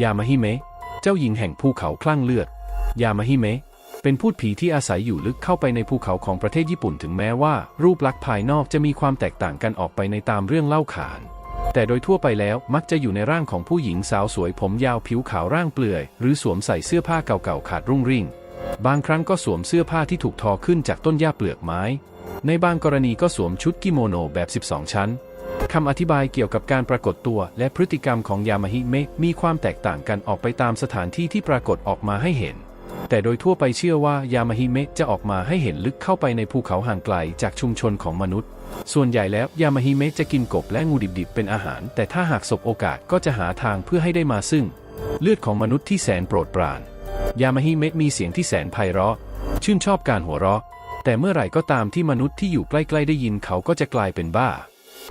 ยามาฮิเมะ เจ้าหญิงแห่งภูเขาคลั่งเลือด ยามาฮิเมะ เป็นพูดผีที่อาศัยอยู่ลึกเข้าไปในภูเขาของประเทศญี่ปุ่นถึงแม้ว่า รูปลักษณ์ภายนอกจะมีความแตกต่างกันออกไปในตามเรื่องเล่าขาน แต่โดยทั่วไปแล้วมักจะอยู่ในร่างของผู้หญิงสาวสวยผมยาวผิวขาวร่างเปลือย หรือสวมใส่เสื้อผ้าเก่าๆขาดรุ่งริ่ง บางครั้งก็สวมเสื้อผ้าที่ถูกทอขึ้นจากต้นหญ้าเปลือกไม้ ในบางกรณีก็สวมชุดกิโมโนแบบ 12 ชั้น คำอธิบายเกี่ยวกับการปรากฏตัวและพฤติกรรมของยามาฮิเมะมีความแตกต่างกันออกไปตามสถานที่ที่ปรากฏออกมาให้เห็น แต่โดยทั่วไปเชื่อว่ายามาฮิเมะจะออกมาให้เห็นลึกเข้าไปในภูเขาห่างไกลจากชุมชนของมนุษย์ ส่วนใหญ่แล้วยามาฮิเมะจะกินกบและงูดิบๆเป็นอาหาร แต่ถ้าหากสบโอกาสก็จะหาทางเพื่อให้ได้มาซึ่ง เลือดของมนุษย์ที่แสนโปรดปราน ยามาฮิเมะมีเสียงที่แสนไพเราะ ชื่นชอบการหัวเราะ แต่เมื่อไหร่ก็ตามที่มนุษย์ที่อยู่ใกล้ ๆ ได้ยินเขาก็จะกลายเป็นบ้า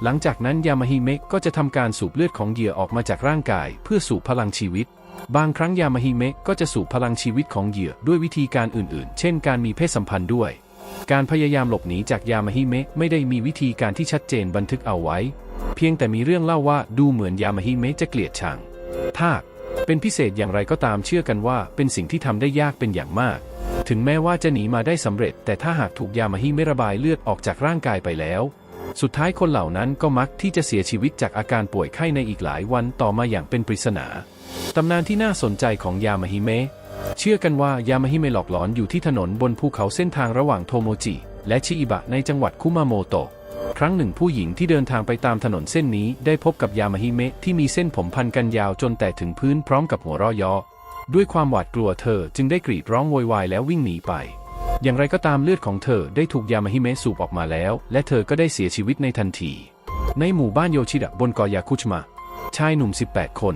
หลังจากนั้นยามาฮิเมะก็จะทำการสูบเลือดของเหยื่อออกมาจากร่างกาย เพื่อสูบพลังชีวิต บางครั้งยามาฮิเมะก็จะสูบพลังชีวิตของเหยื่อด้วยวิธีการอื่นๆ เช่นการมีเพศสัมพันธ์ด้วย การพยายามหลบหนีจากยามาฮิเมะไม่ได้มีวิธีการที่ชัดเจนบันทึกเอาไว้ เพียงแต่มีเรื่องเล่าว่าดูเหมือนยามาฮิเมะจะเกลียดชังทากเป็นพิเศษอย่างไรก็ตามเชื่อกันว่า เป็นสิ่งที่ทำได้ยากเป็นอย่างมาก ถึงแม้ว่าจะหนีมาได้สำเร็จ แต่ถ้าหากถูกยามาฮิเมะระบายเลือดออกจากร่างกายไปแล้ว สุดท้ายคนเหล่านั้นก็มักที่จะเสียชีวิตจากอาการป่วยไข้ในอีกหลายวันต่อมาอย่างเป็นปริศนา ตำนานที่น่าสนใจของยามาฮิเมะเชื่อกันว่ายามาฮิเมะหลอกหลอนอยู่ที่ถนนบนภูเขาเส้นทางระหว่างโทโมจิ และชิอิบะในจังหวัดคุมาโมโตะครั้งหนึ่งผู้หญิงที่เดินทางไปตามถนนเส้นนี้ได้พบกับยามาฮิเมะที่มีเส้นผมพันกันยาวจนแต่ถึงพื้นพร้อมกับหัวเราะยาะด้วยความหวาดกลัวเธอจึงได้กรีดร้องโวยวายแล้ววิ่งหนีไป อย่างไรก็ตามเลือดของเธอได้ถูกยามาฮิเมะสูบออกมาแล้ว และเธอก็ได้เสียชีวิตในทันที ในหมู่บ้านโยชิดะบนเกาะยาคุชมะชายหนุ่ม 18 คน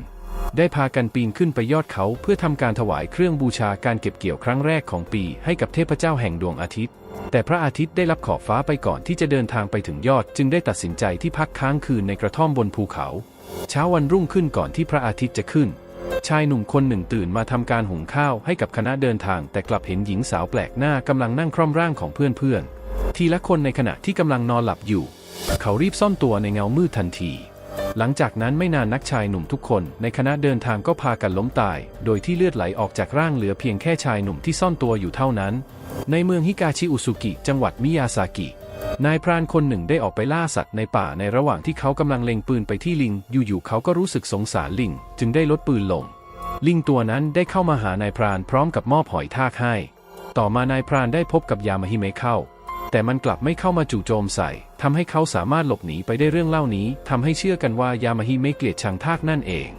ได้พากันปีนขึ้นไปยอดเขาเพื่อทำการถวายเครื่องบูชาการเก็บเกี่ยวครั้งแรกของปีให้กับเทพเจ้าแห่งดวงอาทิตย์ แต่พระอาทิตย์ได้รับขอบฟ้าไปก่อนที่จะเดินทางไปถึงยอด จึงได้ตัดสินใจที่พักค้างคืนในกระท่อมบนภูเขา เช้าวันรุ่งขึ้นก่อนที่พระอาทิตย์จะขึ้น ชายหนุ่มคนหนึ่งตื่นมาทำการหุงข้าวให้กับคณะเดินทาง แต่กลับเห็นหญิงสาวแปลกหน้ากำลังนั่งคร่อมร่างของเพื่อนๆทีละคนในขณะที่กำลังนอนหลับอยู่ เขารีบซ่อนตัวในเงามืดทันที หลังจากนั้นไม่นานนักชายหนุ่มทุกคน ในคณะเดินทางก็พากันล้มตาย โดยที่เลือดไหลออกจากร่างเหลือเพียงแค่ชายหนุ่มที่ซ่อนตัวอยู่เท่านั้น ในเมืองฮิกาชิอุสุกิ จังหวัดมิยาซากินายพรานคนหนึ่งได้ออกไปล่าสัตว์ในป่าในระหว่างที่เขากำลังเล็งปืนไปที่ลิง อยู่ๆเขาก็รู้สึกสงสารลิง จึงได้ลดปืนลง ลิงตัวนั้นได้เข้ามาหานายพรานพร้อมกับมอบหอยทากให้ ต่อมานายพรานได้พบกับยามาฮิเมะเข้า แต่มันกลับไม่เข้ามาจู่โจมใส่ทำให้เขาสามารถหลบหนีไปได้เรื่องเล่านี้ทำให้เชื่อกันว่ายามาฮิไม่เกลียดชังทากนั่นเอง